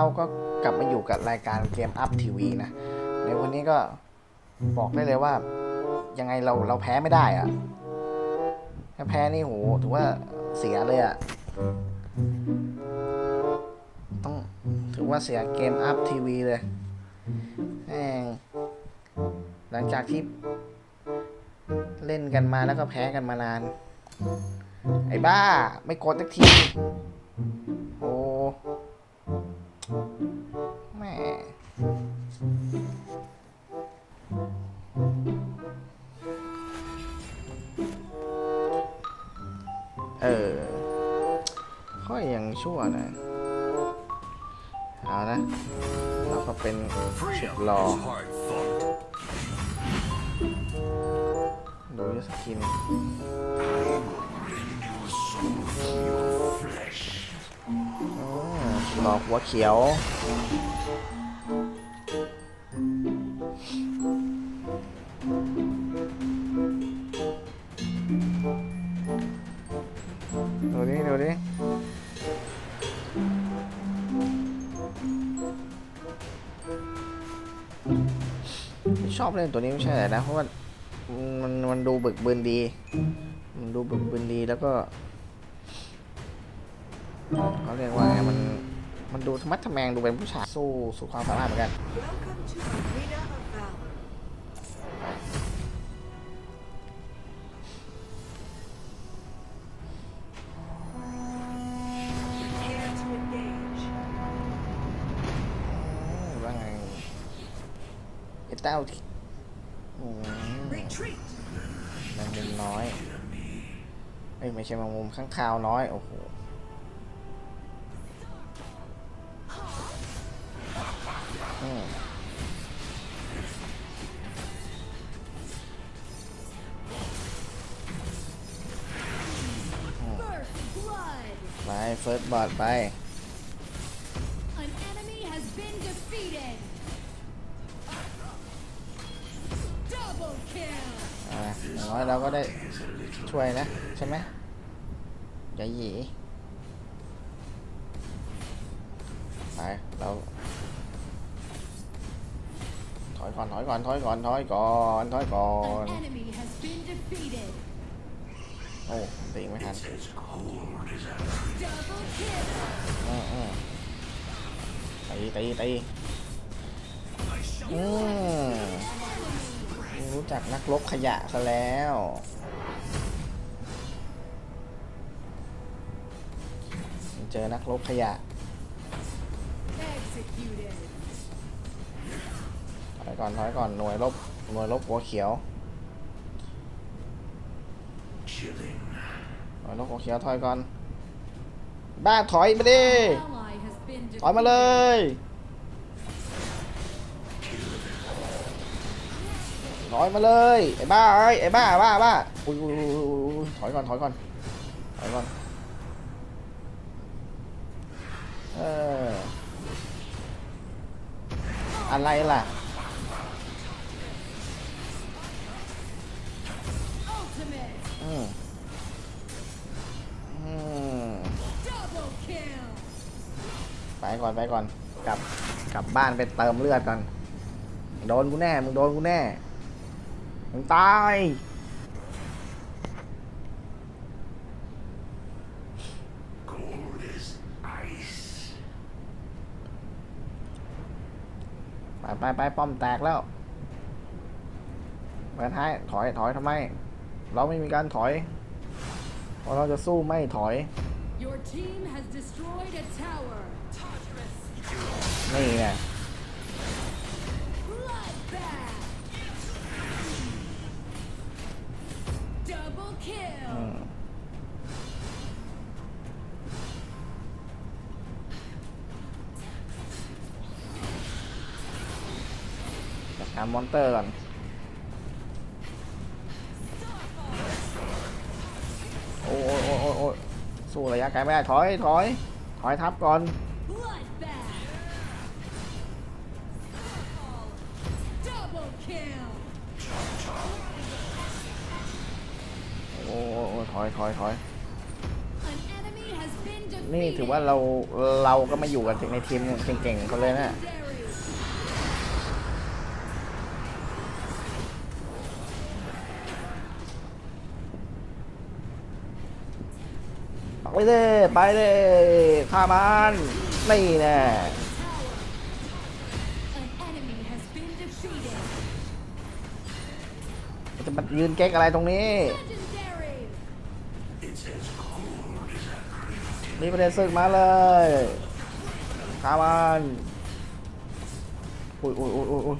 เราก็กลับมาอยู่กับรายการเกมอัพทีวีนะ ในวันนี้ก็บอกได้เลยว่า ยังไงเราเราแพ้ไม่ได้อะถ้าแพ้นี่โหถือว่าเสียเลยอะต้องถือว่าเสียเกมอัพทีวีเลยแงหลังจากที่เล่นกันมาแล้วก็แพ้กันมานาน ไอ้บ้า ไม่กดสักที โอ้ แม่เออค่อยยังชั่วหนะเอานะเราก็เป็นชุดรอดูยสกิน หลอกหัวเขียวดูดิดูดิไม่ชอบเล่นตัวนี้ไม่ใช่หรอนะ เพราะว่ามันมันดูบึกบึนดี มันดูบึกบึนดีแล้วก็เขาเรียกว่าไงมัน มันดูธรรมัดทแมงดูเป็นผู้ชายสู้สุดความสามารถเหมือนกันว่าไงไอ้เต้าที่อืม Retreat. แมงมุมน้อยเอ้ยไม่ใช่แมงมุมข้างคาวน้อย โอ้โห เฟิร์สบอร์ดไป An enemy has been defeated! Double kill! อ่าอย่างน้อยเราก็ได้ช่วยนะ ใช่ไหมอย่าหยีไปเรา ถอยก่อน ถอยก่อน ถอยก่อน ถอยก่อน ถอยก่อน An enemy has been defeated! โอ้ตีไม่ทันอืมอืมตีตีตีอืมรู้จักนักลบขยะซะแล้วเจอนักลบขยะถอยก่อนถอยก่อนหน่วยลบหน่วยลบหัวเขียว หน่วยลบหัวเขียวถอยก่อน บ้าถอยมาดิ ถอยมาเลย ถอยมาเลย ไอ้บ้าเอ้ยไอ้บ้าบ้าบ้าอุ้ยอุ้ยอุ้ยถอยก่อนถอยก่อนถอยก่อน เอออะไรล่ะ อนไปก่อน กลับกลับบ้านไปเติมเลือดก่อน โดนกูแน่ มึงโดนกูแน่ มึงตาย Cold as ice. ไปไปไปป้อมแตกแล้วไปท้ายถอยถอยทำไม เราไม่มีการถอยเพราะเราจะสู้ไม่ถอย Your team has destroyed a tower! นี่ไงมจัดการมอนเตอร์ก่อนโอ้ยโอ้ยโอ้ยสู้ระยะไกลไม่ได้ ถอย ถอย ถอยทับก่อน โอ้โอ้ยโอ้ยถอยถอยถอยนี่ถือว่าเราเราก็มาอยู่กันในทีมเก่งๆเขาเลยนะไปเลยไปเลยฆ่ามันนี่แน่ จะมายืนเก๊กอะไรตรงนี้ Legendary. It's as cold as a crypt. นี่ประเด็นศึกมาเลยฆ่ามันอุ้ยอุ้ยอุ้ยอุ้ยอุ้ย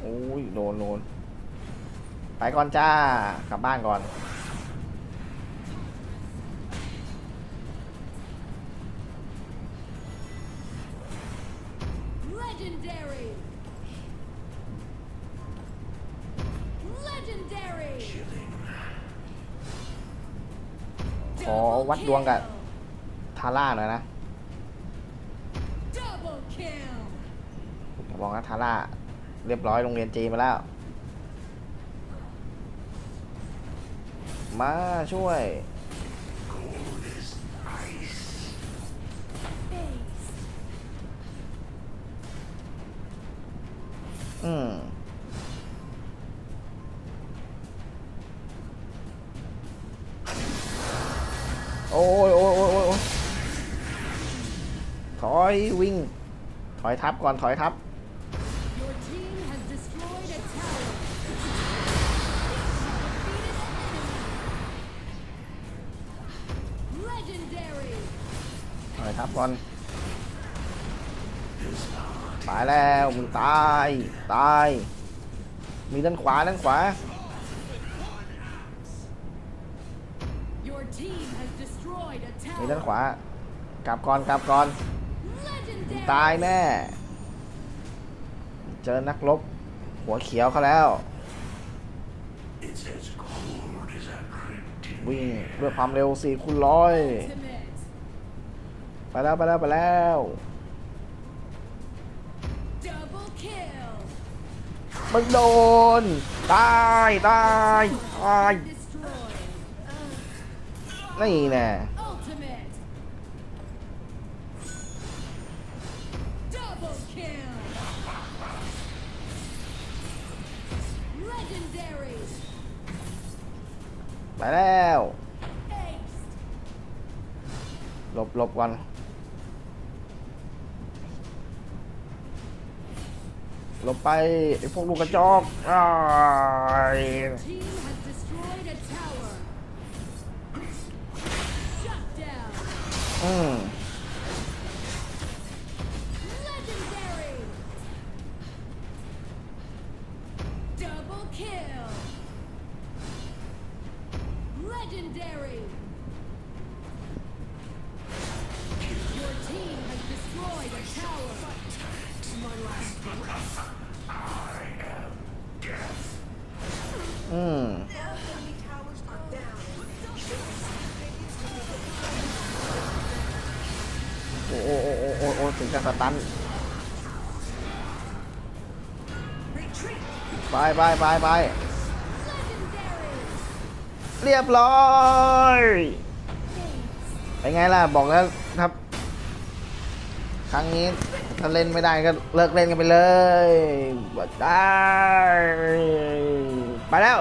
โอ้ยโดนโดนไปก่อนจ้า กลับบ้านก่อน Legendary. ขอวัดดวงกับทาร่าหน่อยนะ Double kill. บอกนะทาร่าเรียบร้อยโรงเรียนจีนมาแล้ว มาช่วย อยทับก่อนถอยทับ Your team has destroyed a tower. Defeated an enemy. Legendary. ถอยทับก่อนตายแล้วมึงตายตายมีด้านขวาด้านขวา Your team has destroyed a มีด้าน tower. ขวากลับก่อนกลับก่อน Legendary. ตายแน่ เจอนักรบหัวเขียวเขาแล้ว วิ่งด้วยความเร็วสี่คูณร้อยไปแล้วไปแล้วไปแล้วมึงโดน ตายตายตายนี่แน่ ไปแล้ว Ace. หลบหลบก่อนหลบไปไอ้พวกลูกกระจอกอ้าย Team has destroyed a tower. Shut down. อืม อืมโอ้โอ้โอ้โอ้โอ้โอ้ถึงกับสตันไปไปไปไปเรียบร้อยเป็นไงล่ะ บอกแล้วครับ ครั้งนี้ถ้าเล่นไม่ได้ก็เลิกเล่นกันไปเลยได้ ไปแล้ว